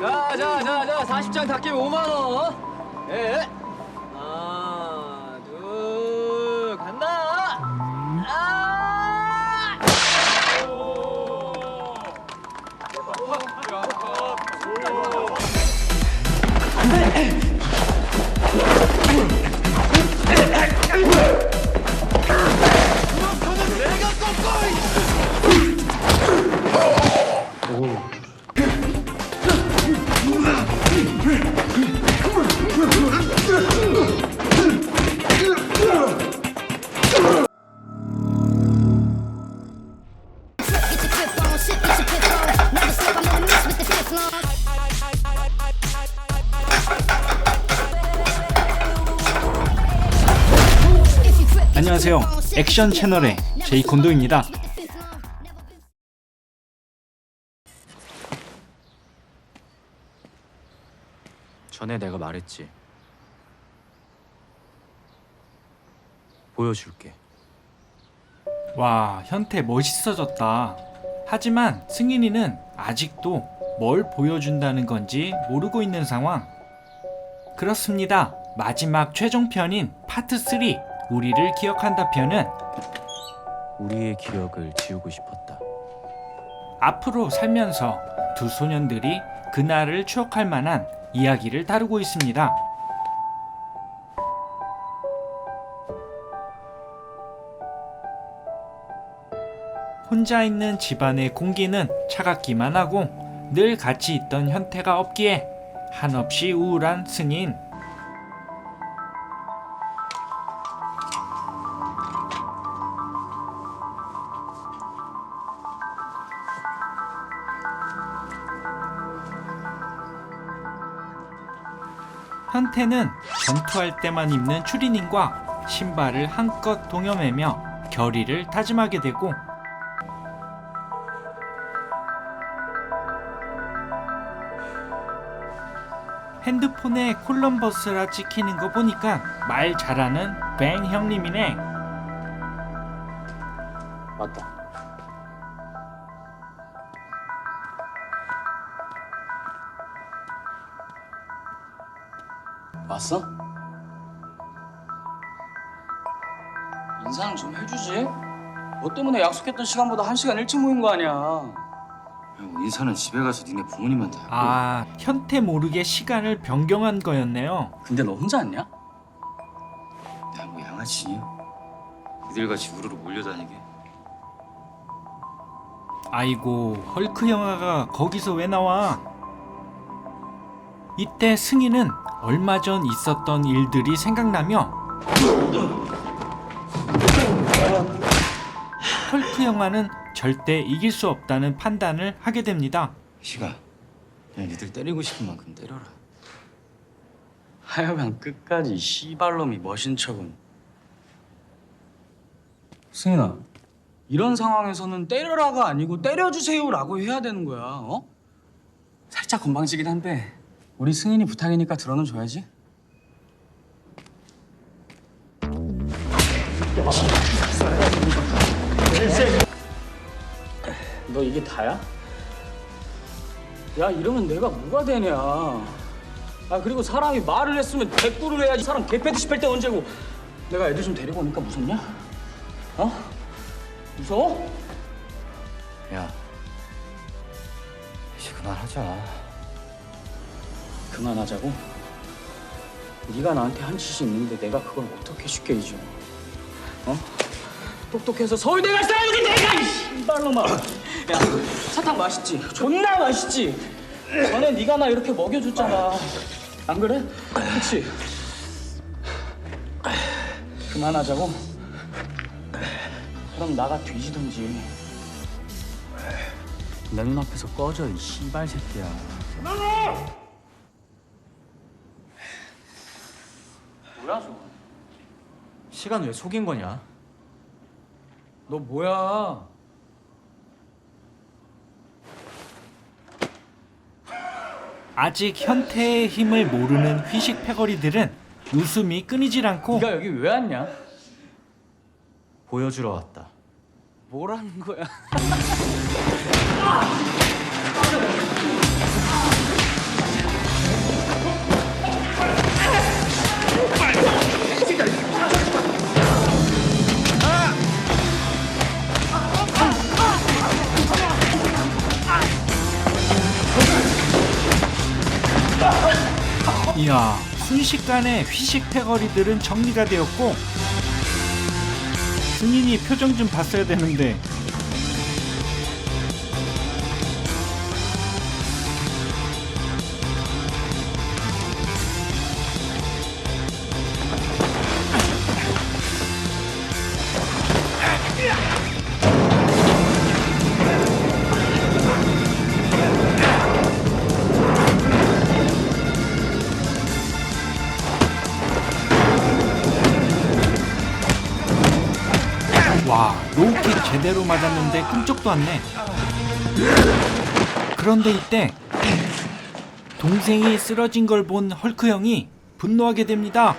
자, 자, 자, 자, 40장 닭김 5만 원. 예. 하나, 둘, 간다. 아! 안녕하세요. 액션 채널의 제이 곤도입니다. 전에 내가 말했지. 보여줄게. 와, 현태 멋있어졌다. 하지만 승인이는 아직도 뭘 보여준다는 건지 모르고 있는 상황. 그렇습니다. 마지막 최종편인 파트 3 우리를 기억한다 편은 우리의 기억을 지우고 싶었다. 앞으로 살면서 두 소년들이 그날을 추억할 만한 이야기를 다루고 있습니다. 혼자 있는 집안의 공기는 차갑기만 하고 늘 같이 있던 현태가 없기에 한없이 우울한 승인. 현태는 전투할 때만 입는 추리닝과 신발을 한껏 동여매며 결의를 다짐하게 되고 핸드폰에 콜럼버스라 찍히는 거 보니까 말 잘하는 뱅 형님이네. 맞다. 왔어? 인사는 좀 해주지. 너 때문에 약속했던 시간보다 한 시간 일찍 모인 거 아니야. 형, 인사는 집에 가서 니네 부모님한테 하고 아, 현태 모르게 시간을 변경한 거였네요. 근데 너 혼자 왔냐? 내가 뭐 양아치니? 니들같이 우르르 몰려다니게 아이고 헐크 영화가 거기서 왜 나와? 이때 승희는 얼마 전 있었던 일들이 생각나며 헐크 영화는 절대 이길 수 없다는 판단을 하게 됩니다. 시가 그냥 니들 때리고 싶은 만큼 때려라 하여간 끝까지 씨발놈이 멋인 척은. 승인아, 이런 상황에서는 때려라가 아니고 때려주세요라고 해야 되는 거야. 어? 살짝 건방지긴 한데 우리 승인이 부탁이니까 들어는 줘야지. 너 이게 다야? 야 이러면 내가 뭐가 되냐? 아 그리고 사람이 말을 했으면 대꾸를 해야지 사람 개패듯이 팰때 언제고 내가 애들 좀 데리고 오니까 무섭냐? 어? 무서워? 야 이제 그만하자 그만하자고? 네가 나한테 한 짓이 있는데 내가 그걸 어떻게 쉽게 잊어? 어? 똑똑해서 서울대 갈 사람이지 내가 이 씨발놈아 야 사탕 맛있지? 존나 맛있지? 전에 네가 나 이렇게 먹여줬잖아 안 그래? 그치? 그만하자고? 그럼 나가 뒤지던지 내 눈앞에서 꺼져 이 씨발 새끼야 뭐야 저거 시간 왜 속인 거냐? 너 뭐야 아직 현태의 힘을 모르는 휘식 패거리들은 웃음이 끊이질 않고 네가 여기 왜 왔냐? 보여주러 왔다. 뭐라는 거야? 이야, 순식간에 휘식 패거리들은 정리가 되었고 승인이 표정 좀 봤어야 되는데 제대로 맞았는데 꿈쩍도 않네 그런데 이때 동생이 쓰러진 걸 본 헐크 형이 분노하게 됩니다.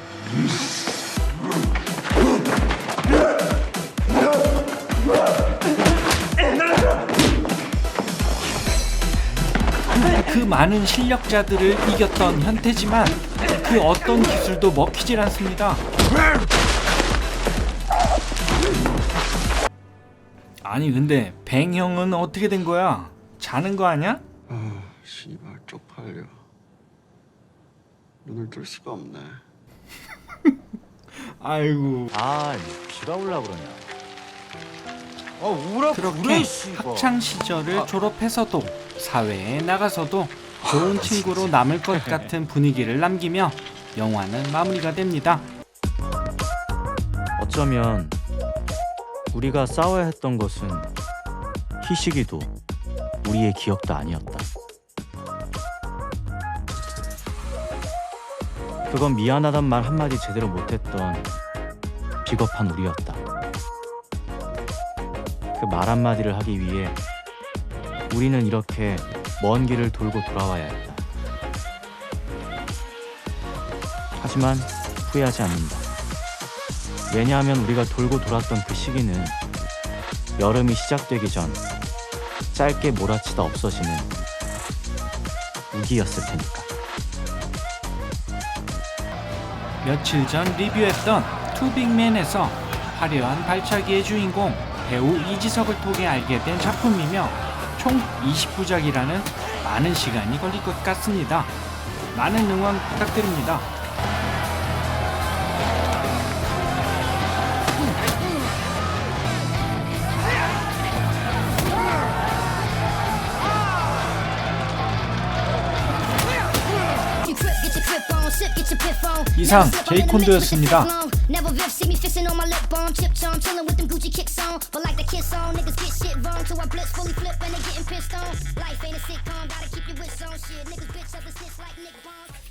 그 많은 실력자들을 이겼던 현태지만 그 어떤 기술도 먹히질 않습니다 아니 근데 뱅 형은 어떻게 된 거야? 자는 거 아니야? 아, 씨발 쪽팔려. 눈을 뜰 수가 없네. 아이고 아, 비가 올라 그러냐? 아, 우라 그렇게 학창 시절을 졸업해서도 사회에 나가서도 좋은 친구로 남을 것 같은 분위기를 남기며 영화는 마무리가 됩니다. 어쩌면 우리가 싸워야 했던 것은 희식이도 우리의 기억도 아니었다. 그건 미안하단 말 한마디 제대로 못했던 비겁한 우리였다. 그 말 한마디를 하기 위해 우리는 이렇게 먼 길을 돌고 돌아와야 했다. 하지만 후회하지 않는다. 왜냐하면 우리가 돌고 돌았던 그 시기는 여름이 시작되기 전 짧게 몰아치다 없어지는 우기였을 테니까. 며칠 전 리뷰했던 투빅맨에서 화려한 발차기의 주인공 배우 이지석을 통해 알게 된 작품이며 총 20부작이라는 많은 시간이 걸릴 것 같습니다. 많은 응원 부탁드립니다. Pissed on. Life ain't a sitcom, gotta keep your wits on shit. Niggas bitch up the snitch like Nick Bond.